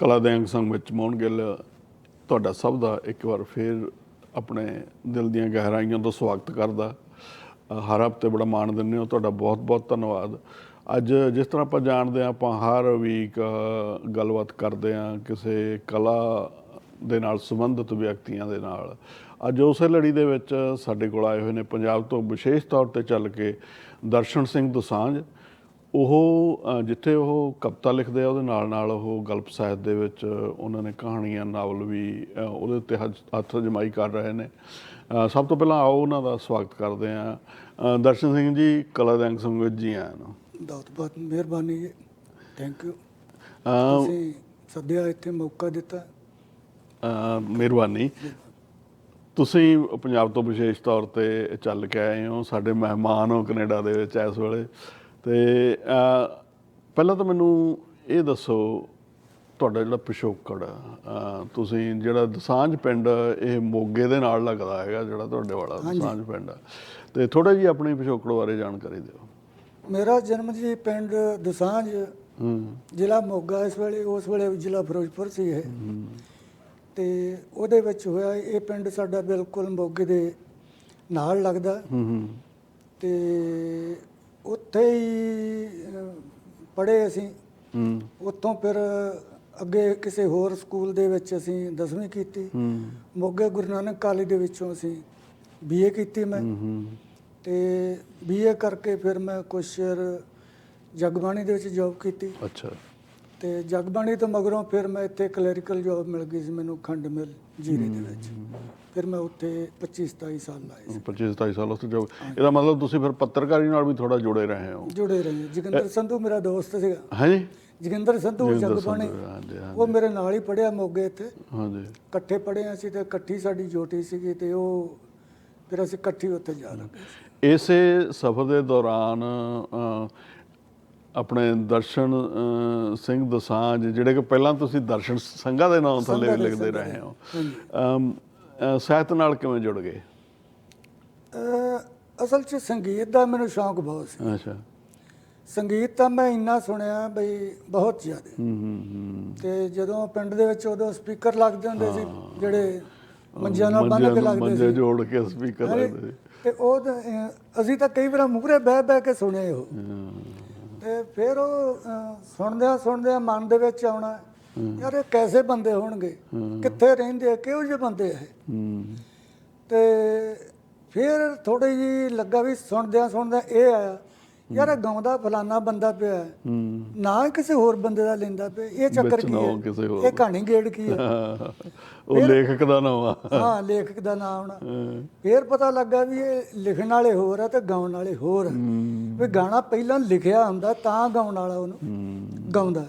ਕਲਾ ਦੇ ਅੰਗ ਸੰਗ ਵਿੱਚ ਮੋਹਨ ਗਿੱਲ ਤੁਹਾਡਾ ਸਭ ਦਾ ਇੱਕ ਵਾਰ ਫੇਰ ਆਪਣੇ ਦਿਲ ਦੀਆਂ ਗਹਿਰਾਈਆਂ ਤੋਂ ਸਵਾਗਤ ਕਰਦਾ। ਹਰ ਹਫ਼ਤੇ ਬੜਾ ਮਾਣ ਦਿੰਦੇ ਹੋ, ਤੁਹਾਡਾ ਬਹੁਤ ਬਹੁਤ ਧੰਨਵਾਦ। ਅੱਜ ਜਿਸ ਤਰ੍ਹਾਂ ਆਪਾਂ ਜਾਣਦੇ ਹਾਂ, ਆਪਾਂ ਹਰ ਵੀਕ ਗੱਲਬਾਤ ਕਰਦੇ ਹਾਂ ਕਿਸੇ ਕਲਾ ਦੇ ਨਾਲ ਸੰਬੰਧਿਤ ਵਿਅਕਤੀਆਂ ਦੇ ਨਾਲ। ਅੱਜ ਉਸੇ ਲੜੀ ਦੇ ਵਿੱਚ ਸਾਡੇ ਕੋਲ ਆਏ ਹੋਏ ਨੇ ਪੰਜਾਬ ਤੋਂ ਵਿਸ਼ੇਸ਼ ਤੌਰ ਤੇ ਚੱਲ ਕੇ ਦਰਸ਼ਨ ਸਿੰਘ ਦੁਸਾਂਝ। ਉਹ ਜਿੱਥੇ ਉਹ ਕਵਿਤਾ ਲਿਖਦੇ ਆ ਉਹਦੇ ਨਾਲ ਨਾਲ ਉਹ ਗਲਪ ਸਾਹਿਤ ਦੇ ਵਿੱਚ ਉਹਨਾਂ ਨੇ ਕਹਾਣੀਆਂ ਨਾਵਲ ਵੀ ਉਹਦੇ ਉੱਤੇ ਹੱਥ- ਜਮਾਈ ਕਰ ਰਹੇ ਨੇ। ਸਭ ਤੋਂ ਪਹਿਲਾਂ ਆਓ ਉਹਨਾਂ ਦਾ ਸਵਾਗਤ ਕਰਦੇ ਆ ਦਰਸ਼ਨ ਸਿੰਘ ਜੀ ਕਲਾ ਦੇ ਅੰਗ ਸੰਗ ਵਿੱਚ ਜੀ ਆਇਆਂ ਨੂੰ। ਬਹੁਤ ਬਹੁਤ ਮਿਹਰਬਾਨੀ ਜੀ। ਥੈਂਕ ਯੂ ਤੁਸੀਂ ਸੱਦਿਆ ਇੱਥੇ ਮੌਕਾ ਦਿੱਤਾ। ਮਿਹਰਬਾਨੀ। ਤੁਸੀਂ ਪੰਜਾਬ ਤੋਂ ਵਿਸ਼ੇਸ਼ ਤੌਰ ਤੇ ਚੱਲ ਕੇ ਆਏ ਹੋ। ਸਾਡੇ ਮਹਿਮਾਨ ਹੋ ਕੈਨੇਡਾ ਦੇ ਵਿੱਚ ਇਸ ਵੇਲੇ। ਤੇ ਪਹਿਲਾਂ ਤਾਂ ਮੈਨੂੰ ਇਹ ਦੱਸੋ ਤੁਹਾਡਾ ਜਿਹੜਾ ਅ, ਤੁਸੀਂ ਜਿਹੜਾ ਦਸਾਂਝ ਪਿੰਡ ਇਹ ਮੋਗੇ ਦੇ ਨਾਲ ਲੱਗਦਾ ਹੈਗਾ ਜਿਹੜਾ ਤੁਹਾਡੇ ਵਾਲਾ। ਦਸਾਂਝ ਪਿੰਡ। ਤੇ ਥੋੜਾ ਜੀ ਆਪਣੀ ਪਿਛੋਕੜ ਬਾਰੇ ਜਾਣਕਾਰੀ ਦਿਓ। ਮੇਰਾ ਜਨਮ ਜੀ ਪਿੰਡ ਦਸਾਂਝ ਹੂੰ। ਜ਼ਿਲ੍ਹਾ ਮੋਗਾ ਇਸ ਵੇਲੇ ਉਸ ਵੇਲੇ ਜ਼ਿਲ੍ਹਾ ਫਿਰੋਜ਼ਪੁਰ ਸੀ ਇਹ। ਤੇ ਉਹਦੇ ਵਿੱਚ ਹੋਇਆ ਇਹ ਪਿੰਡ ਸਾਡਾ ਬਿਲਕੁਲ ਮੋਗੇ ਦੇ ਨਾਲ ਲੱਗਦਾ। ਤੇ ਉੱਥੇ ਹੀ ਪੜ੍ਹੇ ਅਸੀਂ। ਹੂੰ। ਉੱਥੋਂ ਫਿਰ ਅੱਗੇ ਕਿਸੇ ਹੋਰ ਸਕੂਲ ਦੇ ਵਿੱਚ ਅਸੀਂ 10ਵੀਂ ਕੀਤੀ। ਹੂੰ। ਮੋਗੇ ਗੁਰੂ ਨਾਨਕ ਕਾਲਜ ਦੇ ਵਿੱਚੋਂ ਅਸੀਂ ਬੀਏ ਕੀਤੀ ਮੈਂ। ਹੂੰ ਹੂੰ। ਤੇ ਬੀਏ ਕਰਕੇ ਫਿਰ ਮੈਂ ਕੁਛ ਚਿਰ ਜਗਬਾਣੀ ਦੇ ਵਿੱਚ ਜੌਬ ਕੀਤੀ। ਅੱਛਾ। ਤੇ ਜਗਬਾਣੀ ਤੋਂ ਮਗਰੋਂ ਫਿਰ ਮੈਂ ਇੱਥੇ ਕਲੈਰੀਕਲ ਜੌਬ ਮਿਲ ਗਈ ਸੀ ਮੈਨੂੰ ਖੰਡ ਮਿਲ ਜੀਰੇ ਦੇ ਵਿੱਚ। ਫਿਰ ਮੈਂ ਉੱਥੇ 25 27 ਸਾਲ ਲਾਏ ਸੀ। 25 27 ਸਾਲ ਉਸ ਤੋਂ ਜੋ ਇਹਦਾ ਮਤਲਬ ਤੁਸੀਂ ਫਿਰ ਪੱਤਰਕਾਰੀ ਨਾਲ ਵੀ ਥੋੜਾ ਜੁੜੇ ਰਹੇ ਹੋ। ਜੁੜੇ ਰਹੇ ਜੋਗਿੰਦਰ ਸੰਧੂ ਮੇਰਾ ਦੋਸਤ ਸੀਗਾ। ਹਾਂਜੀ। ਜੋਗਿੰਦਰ ਸੰਧੂ ਜਗਬਾਣੀ। ਉਹ ਮੇਰੇ ਨਾਲ ਹੀ ਪੜਿਆ ਮੋਗੇ ਇੱਥੇ। ਹਾਂਜੀ। ਇਕੱਠੇ ਪੜ੍ਹੇ ਅਸੀਂ ਤੇ ਇਕੱਠੀ ਸਾਡੀ ਜੋਟੀ ਸੀਗੀ ਤੇ ਉਹ ਫਿਰ ਅਸੀਂ ਇਕੱਠੀ ਉੱਥੇ ਜਾ ਲੱਗੇ ਇਸੇ ਸਫ਼ਰ ਦੇ ਦੌਰਾਨ ਆਪਣੇ ਦਰਸ਼ਨ ਸਿੰਘ ਦਸਾਂਝ ਜਿਹੜੇ ਕਿ ਪਹਿਲਾਂ ਤੁਸੀਂ ਦਰਸ਼ਨ ਸੰਘਾ ਦੇ ਨਾਮ ਥੱਲੇ ਵੀ ਲਿਖਦੇ ਰਹੇ ਹੋ। ਸਾਹਿਤ ਨਾਲ ਕਿਵੇਂ ਜੁੜ ਗਏ? ਅਸਲ 'ਚ ਸੰਗੀਤ ਦਾ ਮੈਨੂੰ ਸ਼ੌਂਕ ਬਹੁਤ ਸੀ। ਅੱਛਾ। ਸੰਗੀਤ ਤਾਂ ਮੈਂ ਇੰਨਾ ਸੁਣਿਆ ਬਈ ਬਹੁਤ ਜ਼ਿਆਦਾ। ਹੂੰ ਹੂੰ ਤੇ ਜਦੋਂ ਪਿੰਡ ਦੇ ਵਿੱਚ ਉਦੋਂ ਸਪੀਕਰ ਲੱਗਦੇ ਹੁੰਦੇ ਸੀ ਜਿਹੜੇ ਮੰਜਿਆਂ ਨਾਲ ਬੰਨ ਕੇ ਲੱਗਦੇ ਮੰਜੇ ਸੀ। ਜੋੜ ਕੇ ਸਪੀਕਰ ਲੱਗਦੇ ਸੀ। ਤੇ ਉਹ ਅਸੀਂ ਤਾਂ ਕਈ ਵਾਰ ਮੂਹਰੇ ਬਹਿ ਬਹਿ ਕੇ ਸੁਣੇ ਉਹ ਹਾਂ, ਤੇ ਫਿਰ ਉਹ ਅਹ, ਸੁਣਦਿਆਂ ਸੁਣਦਿਆਂ ਮਨ ਦੇ ਵਿੱਚ ਆਉਣਾ ਯਾਰ ਇਹ ਕੈਸੇ ਬੰਦੇ ਹੋਣਗੇ? ਕਿੱਥੇ ਰਹਿੰਦੇ ਆ? ਕਿਹੋ ਜਿਹੇ ਬੰਦੇ ਆ ਇਹ? ਹੂੰ। ਤੇ ਫਿਰ ਥੋੜੀ ਜੀ ਲੱਗਾ ਵੀ ਸੁਣਦਿਆਂ ਸੁਣਦਿਆਂ ਇਹ ਆਇਆ ਯਾਰ ਇਹ ਗਾਉਂਦਾ ਫਲਾਨਾ ਬੰਦਾ ਪਿਆ ਹੈ। ਹੂੰ। ਨਾ ਕਿਸੇ ਹੋਰ ਬੰਦੇ ਦਾ ਲੈਂਦਾ ਪਿਆ। ਇਹ ਚੱਕਰ ਕੀ ਨਾ ਹੈ? ਉਹ ਕਿਸੇ ਹੋਰ ਇਹ ਕਹਾਣੀ ਗੇੜ ਕੀ ਹੈ? ਉਹ ਲੇਖਕ ਦਾ ਨਾਮ ਆ। ਹਾਂ ਲੇਖਕ ਦਾ ਨਾਮ ਆਉਣਾ ਹਾਂ, ਫਿਰ ਪਤਾ ਲੱਗਾ ਵੀ ਇਹ ਲਿਖਣ ਵਾਲੇ ਹੋਰ ਆ ਤੇ ਗਾਉਣ ਵਾਲੇ ਹੋਰ ਆ। ਹੂੰ। ਵੀ ਗਾਣਾ ਪਹਿਲਾਂ ਲਿਖਿਆ ਹੁੰਦਾ ਤਾਂ ਗਾਉਣ ਵਾਲਾ ਉਹਨੂੰ ਹੂੰ। ਗਾਉਂਦਾ।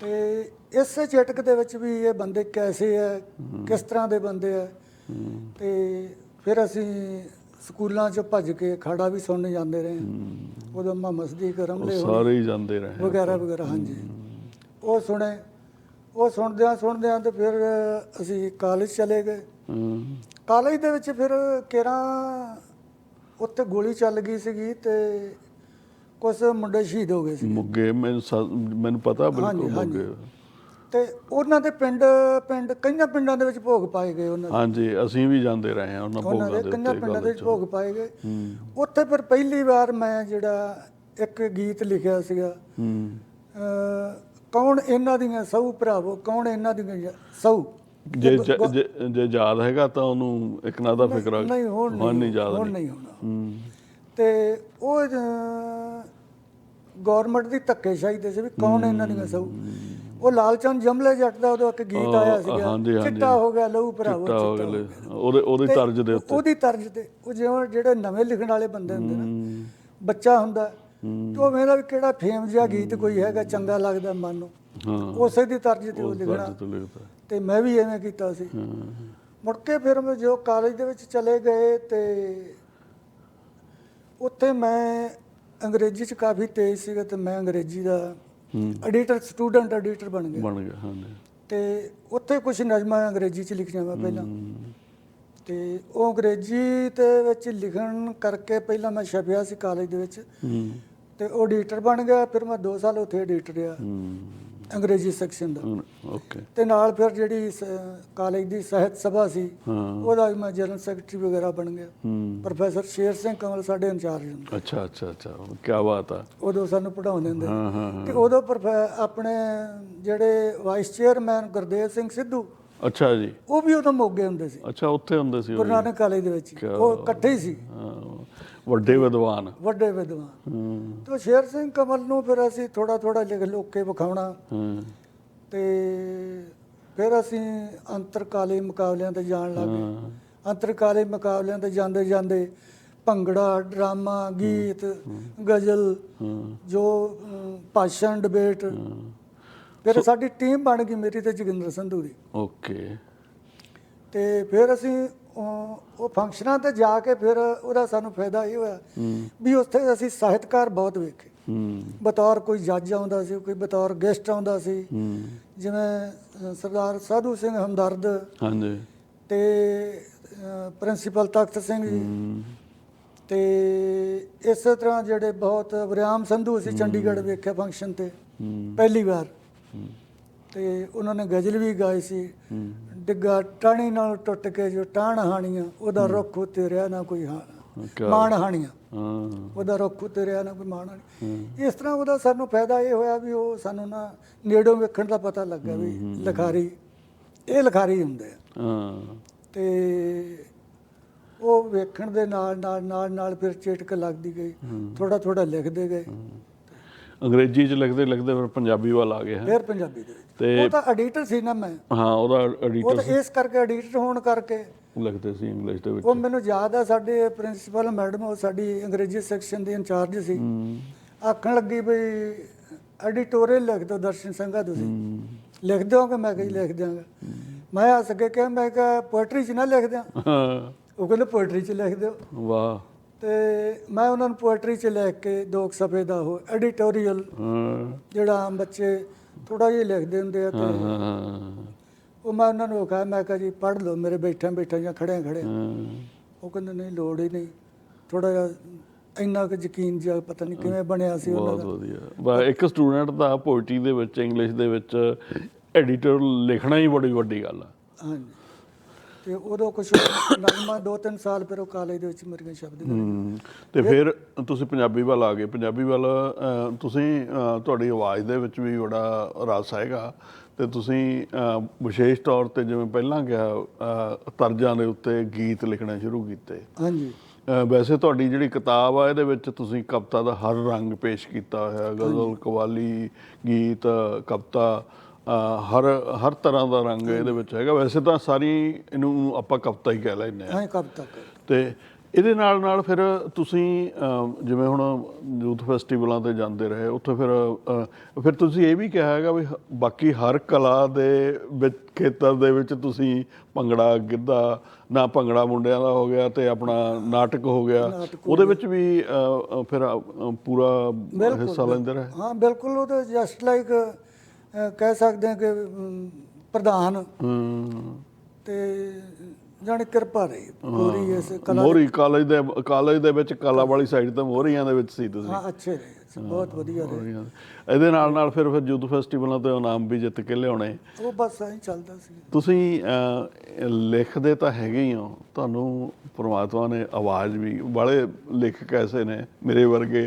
ਤੇ ਇਸੇ ਚਟਕ ਦੇ ਵਿੱਚ ਵੀ ਇਹ ਬੰਦੇ ਕੈਸੇ ਆ ਕਿਸ ਤਰ੍ਹਾਂ ਦੇ ਬੰਦੇ ਆ। ਤੇ ਫਿਰ ਅਸੀਂ ਸਕੂਲਾਂ 'ਚ ਭੱਜ ਕੇ ਅਖਾੜਾ ਵੀ ਸੁਣਨ ਜਾਂਦੇ ਰਹੇ। ਉਦੋਂ ਮੁਹੰਮਦ ਸਦੀਕ ਉਹ ਰਮਲੇ ਹੋਣੀ। ਸਾਰੇ ਹੀ ਜਾਂਦੇ ਰਹੇ। ਵਗੈਰਾ ਵਗੈਰਾ ਹਾਂਜੀ। ਉਹ ਸੁਣੇ। ਉਹ ਸੁਣਦਿਆਂ ਸੁਣਦਿਆਂ ਤੇ ਫਿਰ ਅਸੀਂ ਕਾਲਜ ਚਲੇ ਗਏ। ਕਾਲਜ ਦੇ ਵਿੱਚ ਫਿਰ ਕਿਰਾਂ ਉੱਥੇ ਗੋਲੀ ਚੱਲ ਗਈ ਸੀਗੀ ਤੇ ਕੁਝ ਮੁੰਡੇ ਸ਼ਹੀਦ ਹੋ ਗਏ ਸੀ ਮੁੱਗੇ ਮੈਨੂੰ ਮੈਨੂੰ ਪਤਾ ਬਿਲਕੁਲ। ਮੁੱਗੇ। ਤੇ ਉਹਨਾਂ ਦੇ ਪਿੰਡ ਪਿੰਡ ਕਈਆਂ ਪਿੰਡਾਂ ਦੇ ਵਿੱਚ ਭੋਗ ਪਾਏ ਗਏ ਉਹਨਾਂ ਦੇ। ਹਾਂਜੀ ਅਸੀਂ ਵੀ ਜਾਂਦੇ ਰਹੇ ਹਾਂ ਉਹਨਾਂ ਭੋਗਾਂ ਦੇ ਦੇ ਕਈਆਂ ਉੱਤੇ ਪਿੰਡਾਂ ਦੇ ਵਿੱਚ ਭੋਗ ਪਾਏ ਗਏ। ਉੱਥੇ ਫਿਰ ਪਹਿਲੀ ਵਾਰ ਮੈਂ ਜਿਹੜਾ ਇੱਕ ਗੀਤ ਲਿਖਿਆ ਸੀਗਾ। ਹੂੰ। ਕੌਣ ਇਹਨਾਂ ਦੀਆਂ ਸੌ ਭਰਾਵੋ ਕੌਣ ਇਹਨਾਂ ਦੀਆਂ ਸੌ ਜੇ ਜੇ- ਯਾਦ ਹੈਗਾ ਤਾਂ ਉਹਨੂੰ ਇੱਕ ਨਾ ਦਾ ਫਿਕਰ ਨਹੀਂ ਹੁਣ ਨਹੀਂ ਯਾਦ ਹੁਣ ਨਹੀਂ ਹੋਣਾ। ਹੂੰ। ਤੇ ਉਹ ਗਵਰਨਮੈਂਟ ਦੀ ਧੱਕੇਸ਼ਾਹੀ ਤੇ ਸੀ ਵੀ ਕੌਣ ਇਹਨਾਂ ਦੀਆਂ ਸਹੂ? ਉਹ ਲਾਲਚੰਦ ਜਮਲੇ ਜੱਟ ਦਾ ਉਦੋਂ ਇੱਕ ਗੀਤ ਆਇਆ ਸੀਗਾ। ਚਿੱਟਾ ਹੋ ਗਿਆ ਲਹੂ ਭਰਾਵੋ ਚਿੱਟਾ ਹੋ ਚਿੱਟਾ ਹੋ ਗਿਆ ਗਿਆ। ਉਹਦੇ ਉਹਦੀ ਤਰਜ਼ ਦੇ ਉੱਤੇ। ਉਹਦੀ ਤਰਜ਼ ਤੇ ਉਹ ਜਿਵੇਂ ਜਿਹੜੇ ਨਵੇਂ ਲਿਖਣ ਵਾਲੇ ਬੰਦੇ ਹੁੰਦੇ ਨਾ ਬੱਚਾ ਹੁੰਦਾ ਤੇ ਉਹ ਵੇਖਦਾ ਵੀ ਕਿਹੜਾ ਫੇਮ ਜਿਹਾ ਗੀਤ ਕੋਈ ਹੈਗਾ ਚੰਗਾ ਲੱਗਦਾ ਮਨ ਨੂੰ। ਉਸੇ ਦੀ ਤਰਜ਼ ਤੇ ਉਹ ਲਿਖਣਾ। ਤੋਂ ਮੈਂ ਵੀ ਐਵੇਂ ਕੀਤਾ ਸੀ। ਮੁੜ ਕੇ ਫਿਰ ਮੈਂ ਜੋ ਕਾਲਜ ਦੇ ਵਿੱਚ ਚਲੇ ਗਏ ਤੇ ਉੱਥੇ ਮੈਂ ਅੰਗਰੇਜ਼ੀ ਚ ਕਾਫੀ ਤੇਜ਼ ਸੀਗਾ ਤੇ ਮੈਂ ਅੰਗਰੇਜ਼ੀ ਦਾ ਐਡੀਟਰ ਸਟੂਡੈਂਟ ਐਡੀਟਰ ਬਣ ਗਿਆ ਬਣ ਗਿਆ ਹਾਂਜੀ ਤੇ ਉੱਥੇ ਕੁਝ ਨਜ਼ਮਾਂ ਅੰਗਰੇਜ਼ੀ ਚ ਲਿਖੀਆਂ ਮੈਂ ਪਹਿਲਾਂ। ਹੂੰ, ਤੇ ਉਹ ਅੰਗਰੇਜ਼ੀ ਦੇ ਵਿੱਚ ਲਿਖਣ ਕਰਕੇ ਪਹਿਲਾਂ ਮੈਂ ਛਪਿਆ ਸੀ ਕਾਲਜ ਦੇ ਵਿੱਚ। ਹੂੰ। ਤੇ ਉਹ ਐਡੀਟਰ ਬਣ ਗਿਆ ਫਿਰ ਮੈਂ 2 ਸਾਲ ਉੱਥੇ ਐਡੀਟਰ ਰਿਹਾ। ਹੂੰ। ਅੰਗਰੇਜ਼ੀ ਸੈਕਸ਼ਨ ਦਾ। ਓਕੇ ਤੇ ਨਾਲ ਫਿਰ ਜਿਹੜੀ ਕਾਲਜ ਦੀ ਸਾਹਿਤ ਸਭਾ ਸੀ ਉਹਦਾ ਵੀ ਮੈਂ ਜਨਰਲ ਸੈਕਟਰੀ ਵਗੈਰਾ ਬਣ ਗਿਆ। ਪ੍ਰੋਫੈਸਰ ਸ਼ੇਰ ਸਿੰਘ ਕਮਲ ਸਾਡੇ ਇੰਚਾਰਜ ਹੁੰਦੇ। ਅੱਛਾ ਅੱਛਾ ਅੱਛਾ ਕੀ ਬਾਤ ਆ। ਉਦੋਂ ਸਾਨੂੰ ਪੜਾਉਂਦੇ ਹੁੰਦੇ। ਤੇ ਉਦੋਂ ਆਪਣੇ ਜਿਹੜੇ ਵਾਈਸ ਚੇਅਰਮੈਨ ਗੁਰਦੇਵ ਸਿੰਘ ਸਿੱਧੂ ਅੱਛਾ ਜੀ। ਉਹ ਵੀ ਉਦੋਂ ਮੋਗੇ ਹੁੰਦੇ ਸੀ। ਅੱਛਾ ਉੱਥੇ ਹੁੰਦੇ ਸੀ ਉਹ ਗੁਰੂ। ਨਾਨਕ ਕਾਲਜ ਦੇ ਵਿੱਚ। ਉਹ ਇਕੱਠੇ ਹੀ ਸੀ। ਹਾਂ, ਵੱਡੇ ਵਿਦਵਾਨ। ਵੱਡੇ ਵਿਦਵਾਨ। ਹੂੰ ਤੇ ਸ਼ੇਰ ਸਿੰਘ ਕਮਲ ਨੂੰ ਫਿਰ ਅਸੀਂ ਥੋੜਾ ਥੋੜਾ ਲਿਖ ਲੁੱਕ ਕੇ ਵਿਖਾਉਣਾ। ਹੂੰ। ਤੇ ਫਿਰ ਅਸੀਂ ਅੰਤਰਕਾਲੀ ਮੁਕਾਬਲਿਆਂ ਤੇ ਜਾਣ ਲੱਗ ਅੰਤਰਕਾਲੀ ਮੁਕਾਬਲਿਆਂ ਤੇ ਜਾਂਦੇ ਜਾਂਦੇ ਭੰਗੜਾ ਡਰਾਮਾ ਗੀਤ ਗਜ਼ਲ ਜੋ ਭਾਸ਼ਣ ਡਿਬੇਟ। ਫਿਰ ਸਾਡੀ ਟੀਮ ਬਣ ਗਈ ਮੇਰੀ ਤੇ ਜੋਗਿੰਦਰ ਸੰਧੂ ਦੀ। ਓਕੇ। ਤੇ ਫਿਰ ਅਸੀਂ ਉਹ ਫੰਕਸ਼ਨਾਂ ਤੇ ਜਾ ਕੇ ਫਿਰ ਉਹਦਾ ਸਾਨੂੰ ਫਾਇਦਾ ਇਹ ਹੋਇਆ ਵੀ ਉੱਥੇ ਅਸੀਂ ਸਾਹਿਤਕਾਰ ਬਹੁਤ ਵੇਖੇ। ਬਤੌਰ ਕੋਈ ਜੱਜ ਆਉਂਦਾ ਸੀ ਕੋਈ ਬਤੌਰ ਗੈਸਟ ਆਉਂਦਾ ਸੀ। ਜਿਵੇਂ ਸਰਦਾਰ ਸਾਧੂ ਸਿੰਘ ਹਮਦਰਦ ਹਾਂਜੀ। ਤੇ ਪ੍ਰਿੰਸੀਪਲ ਤਖਤ ਸਿੰਘ ਜੀ। ਤੇ ਇਸੇ ਤਰ੍ਹਾਂ ਜਿਹੜੇ ਬਹੁਤ ਵਰਿਆਮ ਸੰਧੂ ਸੀ ਚੰਡੀਗੜ੍ਹ ਵੇਖਿਆ ਫੰਕਸ਼ਨ ਤੇ ਪਹਿਲੀ ਵਾਰ। ਤੇ ਉਹਨਾਂ ਨੇ ਗਜ਼ਲ ਵੀ ਗਾਈ ਸੀ। ਡਿੱਗਾ ਟਾਣੀ ਨਾਲ ਟੁੱਟ ਕੇ ਜੋ ਟਾਣ ਹਾਣੀਆਂ ਉਹਦਾ ਰੁੱਖ ਉੱਤੇ ਰਿਆ ਨਾ ਕੋਈ ਹਾਂ ਮਾਣ ਹਾਣੀਆਂ। ਹਾਂ। ਉਹਦਾ ਰੁੱਖ ਉੱਤੇ ਰਿਆ ਨਾ ਕੋਈ ਮਾਣ ਹਾਣੀ। ਇਸ ਤਰ੍ਹਾਂ ਉਹਦਾ ਸਾਨੂੰ ਫਾਇਦਾ ਇਹ ਹੋਇਆ ਵੀ ਉਹ ਸਾਨੂੰ ਨਾ ਨੇੜੋਂ ਵੇਖਣ ਦਾ ਪਤਾ ਲੱਗਾ ਵੀ ਲਖਾਰੀ ਇਹ ਲਖਾਰੀ ਹੁੰਦੇ ਆ। ਹਾਂ। ਤੇ ਉਹ ਵੇਖਣ ਦੇ ਨਾਲ ਨਾਲ ਨਾਲ ਨਾਲ ਫਿਰ ਚੇਟਕ ਲੱਗਦੀ ਗਈ। ਥੋੜਾ ਥੋੜਾ ਲਿਖਦੇ ਗਏ। ਅੰਗਰੇਜ਼ੀ ਚ ਲਿਖਦੇ ਲਿਖਦੇ ਫਿਰ ਪੰਜਾਬੀ ਵੱਲ ਆ ਗਏ ਹੈ। ਫਿਰ ਪੰਜਾਬੀ ਦੇ ਵਿੱਚ। ਉਹ ਤਾਂ ਐਡੀਟਰ ਸੀ ਨਾ ਮੈਂ। ਹਾਂ ਉਹਦਾ ਉਹ ਐਡੀਟਰ ਤਾਂ ਇਸ ਕਰਕੇ ਐਡੀਟਰ ਹੋਣ ਕਰਕੇ। ਲਿਖਦੇ ਸੀ ਇੰਗਲਿਸ਼ ਦੇ ਵਿੱਚ। ਉਹ ਮੈਨੂੰ ਯਾਦ ਆ ਸਾਡੇ ਪ੍ਰਿੰਸੀਪਲ ਮੈਡਮ ਉਹ ਸਾਡੀ ਅੰਗਰੇਜ਼ੀ ਸੈਕਸ਼ਨ ਦੀ ਇੰਚਾਰਜ ਸੀ। ਆਖਣ ਲੱਗੀ ਵੀ ਐਡੀਟੋਰੀਅਲ ਲਿਖ ਦਿਓ ਦਰਸ਼ਨ ਸਿੰਘਾ ਤੁਸੀਂ। ਲਿਖ ਦਿਓਗੇ? ਮੈਂ ਕਹੀ ਲਿਖ ਦਿਆਂਗਾ। ਮੈਂ ਹੱਸ ਕੇ ਕਿਹਾ ਮੈਂ ਕਿਹਾ ਪੋਇਟਰੀ 'ਚ ਨਾ ਲਿਖ ਦਿਆਂ। ਉਹ ਕਹਿੰਦੇ ਪੋਇਟਰੀ 'ਚ ਲਿਖ ਦਿਓ। ਵਾਹ। ਤੇ ਮੈਂ ਉਹਨਾਂ ਨੂੰ ਪੋਇਟਰੀ 'ਚ ਲਿਖ ਕੇ ਦੋ ਸਫੇ ਦਾ ਉਹ ਐਡੀਟੋਰੀਅਲ ਜਿਹੜਾ ਆਮ ਬੱਚੇ ਥੋੜਾ ਜਿਹਾ ਲਿਖਦੇ ਹੁੰਦੇ ਆ ਤੇ ਉਹ ਮੈਂ ਉਹਨਾਂ ਨੂੰ ਕਿਹਾ ਮੈਂ ਕਿਹਾ ਜੀ ਪੜ੍ਹ ਲਓ ਮੇਰੇ ਬੈਠਿਆਂ ਬੈਠਿਆਂ ਜਾਂ ਖੜਿਆਂ ਖੜਿਆਂ। ਉਹ ਕਹਿੰਦੇ ਨਹੀਂ ਲੋੜ ਹੀ ਨਹੀਂ। ਥੋੜਾ ਜਿਹਾ ਇੰਨਾ ਕੁ ਯਕੀਨ ਜਿਹਾ ਪਤਾ ਨਹੀਂ ਕਿਵੇਂ ਬਣਿਆ ਸੀ ਉਹਨਾਂ ਬਹੁਤ ਦਾ। ਵਧੀਆ। ਬਾ ਇੱਕ ਸਟੂਡੈਂਟ ਦਾ ਪੋਇਟਰੀ ਦੇ ਵਿੱਚ ਇੰਗਲਿਸ਼ ਦੇ ਵਿੱਚ ਐਡੀਟਰ ਲਿਖਣਾ ਹੀ ਬੜੀ ਵੱਡੀ ਗੱਲ ਆ। ਹਾਂਜੀ। ਤੇ ਉਦੋਂ ਕੁਝ ਨਗਮਾ ਦੋ ਤਿੰਨ ਸਾਲ ਫਿਰ ਉਹ ਕਾਲਜ ਦੇ ਵਿੱਚ ਮੇਰੀਆਂ ਸ਼ਬਦ ਗਾਏ। ਤੇ ਫਿਰ ਤੁਸੀਂ ਪੰਜਾਬੀ ਵੱਲ ਆ ਗਏ। ਪੰਜਾਬੀ ਵੱਲ ਤੁਸੀਂ ਤੁਹਾਡੀ ਆਵਾਜ਼ ਦੇ ਵਿੱਚ ਵੀ ਬੜਾ ਰਸ ਹੈਗਾ। ਤੇ ਤੁਸੀਂ ਵਿਸ਼ੇਸ਼ ਤੌਰ ਤੇ ਜਿਵੇਂ ਪਹਿਲਾਂ ਕਿਹਾ ਤਰਜ਼ਾਂ ਦੇ ਉੱਤੇ ਗੀਤ ਲਿਖਣਾ ਸ਼ੁਰੂ ਕੀਤੇ। ਹਾਂਜੀ। ਵੈਸੇ ਤੁਹਾਡੀ ਜਿਹੜੀ ਕਿਤਾਬ ਆ ਇਹਦੇ ਵਿੱਚ ਤੁਸੀਂ ਕਵਿਤਾ ਦਾ ਹਰ ਰੰਗ ਪੇਸ਼ ਕੀਤਾ ਹੋਇਆ। ਗਜ਼ਲ ਕਵਾਲੀ ਗੀਤ ਕਵਿਤਾ ਹਰ ਹਰ ਤਰ੍ਹਾਂ ਦਾ ਰੰਗ ਇਹਦੇ ਵਿੱਚ ਹੈਗਾ। ਵੈਸੇ ਤਾਂ ਸਾਰੀ ਇਹਨੂੰ ਆਪਾਂ ਕਵਿਤਾ ਹੀ ਕਹਿ ਲੈਂਦੇ ਆ ਹਾਂ ਕਬ ਤੱਕ ਤੇ ਇਹਦੇ ਨਾਲ ਨਾਲ ਫਿਰ ਤੁਸੀਂ ਜਿਵੇਂ ਹੁਣ ਯੂਥ ਫੈਸਟੀਵਲਾਂ ਤੇ ਜਾਂਦੇ ਰਹੇ ਉੱਥੇ ਫਿਰ ਫਿਰ ਤੁਸੀਂ ਇਹ ਵੀ ਕਿਹਾ ਹੈਗਾ ਵੀ ਬਾਕੀ ਹਰ ਕਲਾ ਦੇ ਵਿੱਚ ਖੇਤਰ ਦੇ ਵਿੱਚ ਤੁਸੀਂ ਭੰਗੜਾ ਗਿੱਧਾ ਨਾ ਭੰਗੜਾ ਮੁੰਡਿਆਂ ਦਾ ਹੋ ਗਿਆ ਤੇ ਆਪਣਾ ਨਾਟਕ ਹੋ ਗਿਆ। ਉਹਦੇ ਵਿੱਚ ਵੀ ਫਿਰ ਪੂਰਾ ਹਿੱਸਾ ਲੈਂਦੇ ਰਹੇ। ਹਾਂ ਬਿਲਕੁਲ ਉਹ ਤਾਂ ਜਸਟ ਲਾਈਕ ਕਹਿ ਸਕਦੇ ਹਾਂ ਕਿ ਅਮ, ਪ੍ਰਧਾਨ। ਹੂੰ। ਤੇ ਜਾਣੀ ਕਿਰਪਾ ਰਹੀ ਪੂਰੀ ਇਸ ਕਲਾ ਕਾਲਜ ਦੇ ਕਾਲਜ ਦੇ ਵਿੱਚ ਕਲਾ ਵਾਲੀ ਸਾਈਡ ਤੇ ਮੋਰੀਆਂ ਦੇ ਵਿੱਚ ਸੀ ਤੁਸੀਂ। ਹਾਂ ਅੱਛੇ ਰਹੇ। ਬਹੁਤ ਵਧੀਆ ਰਹੇ। ਇਹਦੇ ਨਾਲ ਨਾਲ ਫਿਰ ਫਿਰ ਯੂਥ ਫੈਸਟੀਵਲਾਂ ਤੇ ਇਨਾਮ ਵੀ ਜਿੱਤ ਕੇ ਲਿਆਉਣੇ। ਉਹ ਬਸ ਐਂ ਚੱਲਦਾ ਸੀ। ਤੁਸੀਂ ਲਿਖਦੇ ਤਾਂ ਹੈਗੇ ਹੀ ਹੋ। ਤੁਹਾਨੂੰ ਪ੍ਰਮਾਤਮਾ ਨੇ ਆਵਾਜ਼ ਵੀ ਬਾਲੇ ਲੇਖਕ ਐਸੇ ਨੇ ਮੇਰੇ ਵਰਗੇ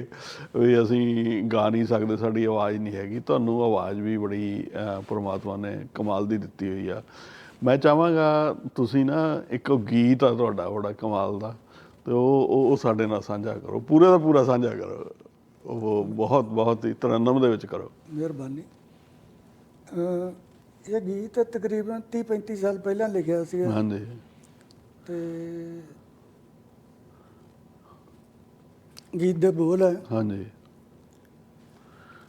ਵੀ ਅਸੀਂ ਗਾ ਨਹੀਂ ਸਕਦੇ ਸਾਡੀ ਆਵਾਜ਼ ਨਹੀਂ ਹੈਗੀ। ਤੁਹਾਨੂੰ ਆਵਾਜ਼ ਵੀ ਬੜੀ ਪ੍ਰਮਾਤਮਾ ਨੇ ਕਮਾਲ ਦੀ ਦਿੱਤੀ ਹੋਈ ਆ। ਮੈਂ ਚਾਹਾਂਗਾ ਤੁਸੀਂ ਨਾ ਇੱਕ ਗੀਤ ਆ ਤੁਹਾਡਾ ਬੜਾ ਕਮਾਲ ਦਾ। ਤੇ ਉਹ ਉਹ ਸਾਡੇ ਨਾਲ ਸਾਂਝਾ ਕਰੋ। ਪੂਰੇ ਦਾ ਪੂਰਾ ਸਾਂਝਾ ਕਰੋ। ਉਹ ਬਹੁਤ ਬਹੁਤ ਹੀ ਤਰਨਮ ਦੇ ਵਿੱਚ ਕਰੋ। ਮਿਹਰਬਾਨੀ। ਇਹ ਗੀਤ ਤਕਰੀਬਨ 30 35 ਸਾਲ ਪਹਿਲਾਂ ਲਿਖਿਆ ਸੀ ਹਾਂਜੀ। ਤੇ ਗੀਤ ਦੇ ਬੋਲ ਹੈ। ਹਾਂਜੀ।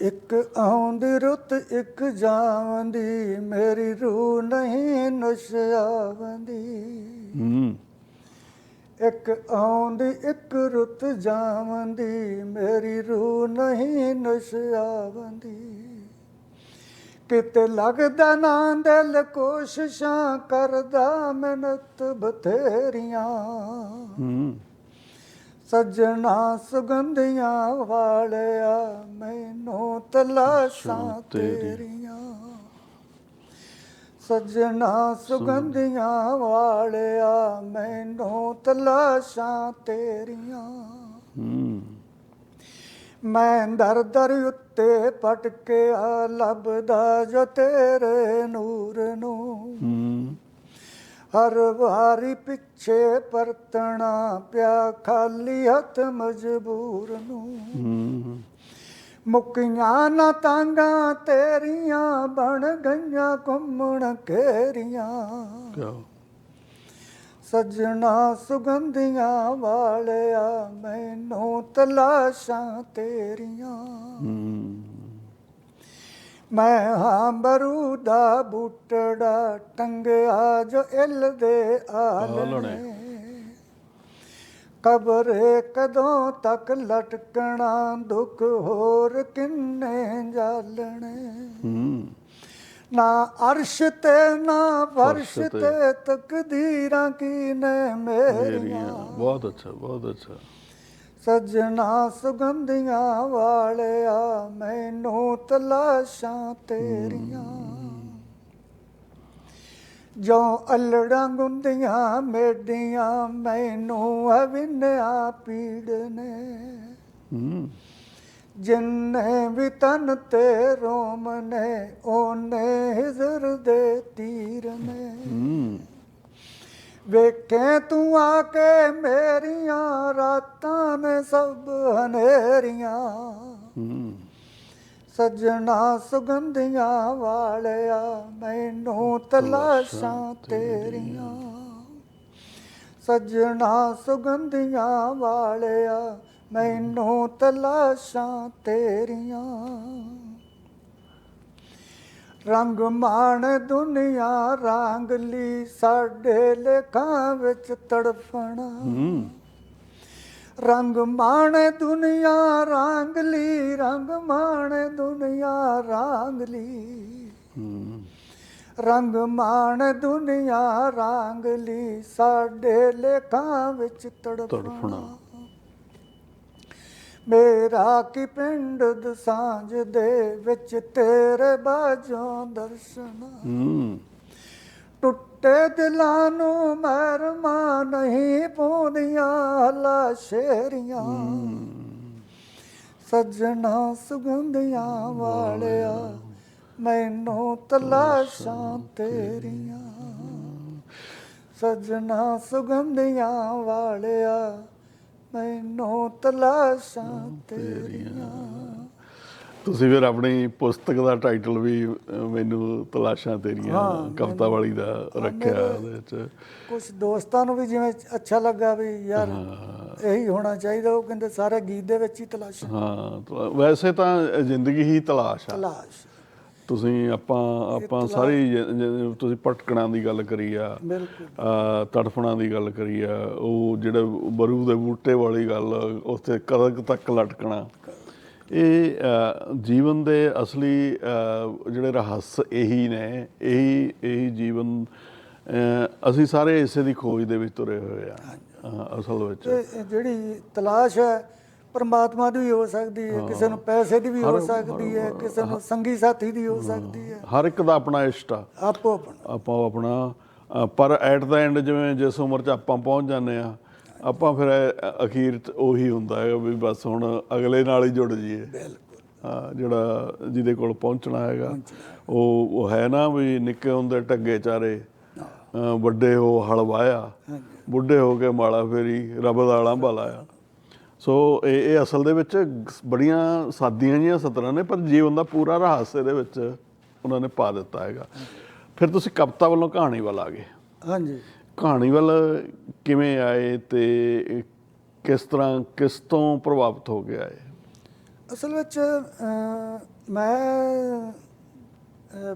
ਇੱਕ ਆਉਂਦੀ ਰੁੱਤ ਇੱਕ ਜਾਵੰਦੀ ਮੇਰੀ ਰੂਹ ਨਹੀਂ ਨਸ਼ਿਆਵੰਦੀ ਹੂੰ। ਇੱਕ ਆਉਂਦੀ ਇੱਕ ਰੁੱਤ ਜਾਵੰਦੀ ਮੇਰੀ ਰੂਹ ਨਹੀਂ ਨਸ਼ਿਆਵੰਦੀ ਕਿਤੇ ਲੱਗਦਾ ਨਾ ਦਿਲ ਕੋਸ਼ਿਸ਼ਾਂ ਕਰਦਾ ਮਿਹਨਤ ਬਥੇਰੀਆਂ। ਸੱਜਣਾ ਸੁਗੰਧੀਆਂ ਵਾਲਿਆ ਮੈਨੂੰ ਤਲਾਸ਼ਾਂ ਤੇਰੀਆਂ। ਸੱਜਣਾ ਸੁਗੰਧੀਆਂ ਵਾਲਿਆ, ਮੈਨੂੰ ਤਲਾਸ਼ਾਂ ਤੇਰੀਆਂ। ਹੂੰ ਮੈਂ ਦਰ ਦਰ ਉੱਤੇ ਪਟਕਿਆ ਲੱਭਦਾ ਜੋ ਤੇਰੇ ਨੂਰ ਨੂੰ। ਹੂੰ ਹਰ ਵਾਰੀ ਪਿੱਛੇ ਪਰਤਣਾ ਪਿਆ, ਖਾਲੀ ਹੱਥ ਮਜਬੂਰ ਨੂੰ। ਹੂੰ ਮੁੱਕੀਆਂ ਨਾ ਤਾਂਗਾ ਤੇਰੀਆਂ ਬਣ ਗਈਆਂ ਘੁੰਮਣ ਕਿਆ? ਸੱਜਣਾ ਸੁਗੰਧੀਆਂ ਵਾਲਿਆ ਮੈਨੂੰ ਤਲਾਸ਼ਾਂ ਤੇਰੀਆਂ। ਮੈਂ ਹਾਂ ਬਰੂਦਾ ਬੂਟੜਾ ਟੰਗਿਆ ਜੋ ਇਲ ਦੇ ਆਲਣੇ। ਕਬਰੇ ਕਦੋਂ ਤੱਕ ਲਟਕਣਾ ਦੁੱਖ ਹੋਰ ਕਿੰਨੇ ਜਾਲਣੇ? ਨਾ ਅਰਸ਼ ਤੇ ਨਾ ਫਰਸ਼ ਤੇ। ਤਕਦੀਰਾਂ ਕੀ ਨੇ ਮੇਰੀਆਂ। ਬਹੁਤ ਅੱਛਾ ਬਹੁਤ ਅੱਛਾ। ਸੱਜਣਾ ਸੁਗੰਧੀਆਂ ਵਾਲਿਆ ਮੈਨੂੰ ਤਲਾਸ਼ਾਂ ਤੇਰੀਆਂ। ਜੋ ਅਲੜਾਂ ਗੁੰਦੀਆਂ ਮੇਡੀਆਂ ਮੈਨੂੰ ਅਵਿਨਿਆ ਪੀੜ ਨੇ। ਜਿੰਨੇ ਵੀ ਤਨ ਤੇ ਰੋਮ ਨੇ ਉਹਨੇ ਹਿਜ਼ਰ ਦੇ ਤੀਰ ਨੇ। ਵੇਖੇ ਤੂੰ ਆ ਕੇ ਮੇਰੀਆਂ ਰਾਤਾਂ ਨੇ ਸਭ ਹਨੇਰੀਆਂ। ਸੱਜਣਾ ਸੁਗੰਧੀਆਂ ਵਾਲਿਆ, ਮੈਨੂੰ ਤਲਾਸ਼ਾਂ ਤੇਰੀਆਂ। ਸੱਜਣਾ ਸੁਗੰਧੀਆਂ ਵਾਲਿਆ, ਮੈਨੂੰ ਤਲਾਸ਼ਾਂ ਤੇਰੀਆਂ। ਰੰਗ ਮਾਣ ਦੁਨੀਆ ਰਾਂਗਲੀ ਸਾਡੇ ਲੇਖਾਂ ਵਿੱਚ ਤੜਫਣਾ। ਰੰਗ ਮਾਣ ਦੁਨੀਆ ਰਾਂਗਲੀ ਰੰਗ ਮਾਣ ਦੁਨੀਆ ਰਾਂਗਲੀ ਹੂੰ ਰੰਗ ਮਾਣ ਦੁਨੀਆ ਰਾਂਗਲੀ ਸਾਡੇ ਲੇਖਾਂ ਵਿੱਚ ਤੜਫਣਾ। ਮੇਰਾ ਕੀ ਪਿੰਡ ਦਸਾਂਝ ਦੇ ਵਿੱਚ ਤੇਰੇ ਬਾਝੋਂ ਦਰਸ਼ਨ। ਹੂੰ। ਟੁੱਟੇ ਦਿਲਾਂ ਨੂੰ ਮਰਮਾ ਨਹੀਂ ਪਾਉਂਦੀਆਂ ਹਲਾ ਸ਼ੇਰੀਆਂ। ਸੱਜਣਾ ਸੁਗੰਧੀਆਂ ਵਾਲਿਆ, ਮੈਨੂੰ ਤਲਾਸ਼ਾਂ ਤੇਰੀਆਂ। ਸੱਜਣਾ ਸੁਗੰਧੀਆਂ ਵਾਲਿਆ, ਮੈਨੂੰ ਤਲਾਸ਼ਾਂ ਤੇਰੀਆਂ। ਤੁਸੀਂ ਫਿਰ ਆਪਣੀ ਪੁਸਤਕ ਦਾ ਟਾਈਟਲ ਵੀ ਮੈਨੂੰ ਤਲਾਸ਼ਾਂ ਤੇਰੀਆਂ ਕਵਿਤਾ ਵਾਲੀ ਦਾ ਰੱਖਿਆ ਉਹਦੇ ਵਿੱਚ ਕੁਝ ਦੋਸਤਾਂ ਨੂੰ ਵੀ ਜਿਵੇਂ ਅੱਛਾ ਲੱਗਾ ਵੀ ਯਾਰ ਇਹੀ ਹੋਣਾ ਚਾਹੀਦਾ ਉਹ ਕਹਿੰਦੇ ਸਾਰੇ ਗੀਤ ਦੇ ਵਿੱਚ ਹੀ ਤਲਾਸ਼ ਹਾਂ ਵੈਸੇ ਤਾਂ ਜ਼ਿੰਦਗੀ ਹੀ ਤਲਾਸ਼ ਆ। ਤਲਾਸ਼। ਤੁਸੀਂ ਆਪਾਂ ਆਪਾਂ ਸਾਰੀ ਤੁਸੀਂ ਭਟਕਣਾ ਦੀ ਗੱਲ ਕਰੀ ਆ ਤੜਫਣਾ ਦੀ ਗੱਲ ਕਰੀ ਆ ਉਹ ਜਿਹੜੇ ਬਰੂ ਦੇ ਬੂਟੇ ਵਾਲੀ ਗੱਲ ਉੱਥੇ ਕਦਕ ਤੱਕ ਲਟਕਣਾ। ਇਹ ਜੀਵਨ ਦੇ ਅਸਲੀ ਜਿਹੜੇ ਰਹੱਸ ਇਹੀ ਨੇ ਇਹੀ ਇਹੀ ਜੀਵਨ ਅਸੀਂ ਸਾਰੇ ਇਸੇ ਦੀ ਖੋਜ ਦੇ ਵਿੱਚ ਤੁਰੇ ਹੋਏ ਆ ਅਸਲ ਵਿੱਚ। ਜਿਹੜੀ ਤਲਾਸ਼ ਹੈ ਪਰਮਾਤਮਾ ਦੀ ਵੀ ਹੋ ਸਕਦੀ ਹੈ ਕਿਸੇ ਨੂੰ ਪੈਸੇ ਦੀ ਵੀ ਹੋ ਸਕਦੀ ਹੈ ਕਿਸੇ ਨੂੰ ਸੰਗੀ ਸਾਥੀ ਦੀ ਹੋ ਸਕਦੀ ਹੈ। ਹਰ ਇੱਕ ਦਾ ਆਪਣਾ ਇਸ਼ਟ ਆ। ਆਪੋ ਆਪਣਾ। ਆਪਾਂ ਆਪਣਾ ਪਰ ਐਟ ਦਾ ਐਂਡ ਜਿਵੇਂ ਜਿਸ ਉਮਰ 'ਚ ਆਪਾਂ ਪਹੁੰਚ ਜਾਂਦੇ ਆ ਆਪਾਂ ਫਿਰ ਅਖੀਰ ਉਹੀ ਹੁੰਦਾ ਹੈ ਵੀ ਬਸ ਹੁਣ ਅਗਲੇ ਨਾਲ ਹੀ ਜੁੜ ਜਾਈਏ। ਬਿਲਕੁਲ। ਹਾਂ, ਜਿਹੜਾ ਜਿਹਦੇ ਕੋਲ ਪਹੁੰਚਣਾ ਹੈਗਾ ਉਹ ਉਹ ਹੈ ਨਾ ਵੀ ਨਿੱਕੇ ਹੁੰਦੇ ਟੱਗੇ ਚਾਰੇ। ਵੱਡੇ ਹੋ ਹਲ ਵਾਇਆ ਬੁੱਢੇ ਹੋ ਕੇ ਮਾਲਾ ਫੇਰੀ ਰੱਬ ਦਾ ਲਾਂਭਾ ਲਾਇਆ ਸੋ ਇਹ ਇਹ ਅਸਲ ਦੇ ਵਿੱਚ ਬੜੀਆਂ ਸਾਦੀਆਂ ਜੀਆਂ ਸਤਰਾਂ ਨੇ ਪਰ ਜੀਵਨ ਦਾ ਪੂਰਾ ਰਹੱਸ ਇਹਦੇ ਵਿੱਚ ਉਹਨਾਂ ਨੇ ਪਾ ਦਿੱਤਾ ਹੈਗਾ। ਫਿਰ ਤੁਸੀਂ ਕਵਿਤਾ ਵੱਲੋਂ ਕਹਾਣੀ ਵੱਲ ਆ ਗਏ। ਹਾਂਜੀ। ਕਹਾਣੀ ਵੱਲ ਕਿਵੇਂ ਆਏ ਤੇ ਕਿਸ ਤਰ੍ਹਾਂ ਕਿਸ ਤੋਂ ਪ੍ਰਭਾਵਿਤ ਹੋ ਕੇ ਆਏ? ਅਸਲ ਵਿੱਚ ਮੈਂ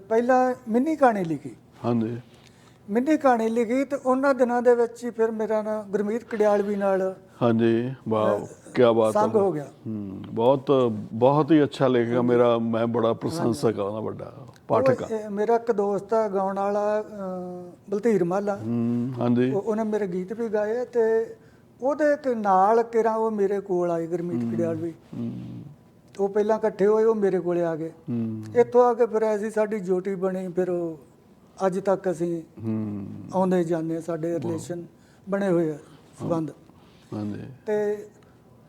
ਪਹਿਲਾਂ ਮਿੰਨੀ ਕਹਾਣੀ ਲਿਖੀ। ਹਾਂਜੀ। ਮਿੰਨੀ ਕਹਾਣੀ ਲਿਖੀ ਤੇ ਉਹਨਾਂ ਦਿਨਾਂ ਦੇ ਵਿੱਚ ਹੀ ਫਿਰ ਮੇਰਾ ਨਾ ਗੁਰਮੀਤ ਕੜਿਆਲਵੀ ਨਾਲ ਹਾਂਜੀ ਵਾਹ ਕੀ ਬਾਤ ਸੰਗ ਹੈ ਹੋ ਗਿਆ। ਹੂੰ ਬਹੁਤ ਬਹੁਤ ਹੀ ਅੱਛਾ ਲੇਖਕ ਮੇਰਾ ਮੈਂ ਬੜਾ ਪ੍ਰਸ਼ੰਸਕ ਆ ਉਹਦਾ ਵੱਡਾ। ਪਾਠਕ ਆ। ਮੇਰਾ ਇੱਕ ਦੋਸਤ ਆ ਗਾਉਣ ਵਾਲਾ ਬਲਧੀਰ ਮਾਲਾ। ਹੂੰ ਹਾਂਜੀ। ਉਹ- ਉਹਨੇ ਮੇਰੇ ਗੀਤ ਵੀ ਗਾਏ ਤੇ ਉਹਦੇ ਨਾਲ ਕਿਰਾ ਉਹ ਮੇਰੇ ਕੋਲ ਆਏ ਗੁਰਮੀਤ ਕੜਿਆਲ ਵੀ ਉਹ ਪਹਿਲਾਂ ਇਕੱਠੇ ਹੋਏ ਉਹ ਮੇਰੇ ਕੋਲੇ ਆ ਗਏ। ਇੱਥੋਂ ਆ ਕੇ ਫਿਰ ਐਸੀ ਸਾਡੀ ਜੋਟੀ ਬਣੀ ਫਿਰ ਉਹ ਅੱਜ ਤੱਕ ਅਸੀਂ ਆਉਂਦੇ ਜਾਂਦੇ ਸਾਡੇ ਰਿਲੇਸ਼ਨ ਬਣੇ ਹੋਏ ਆ ਸੰਬੰਧ। ਹਾਂਜੀ। ਤੇ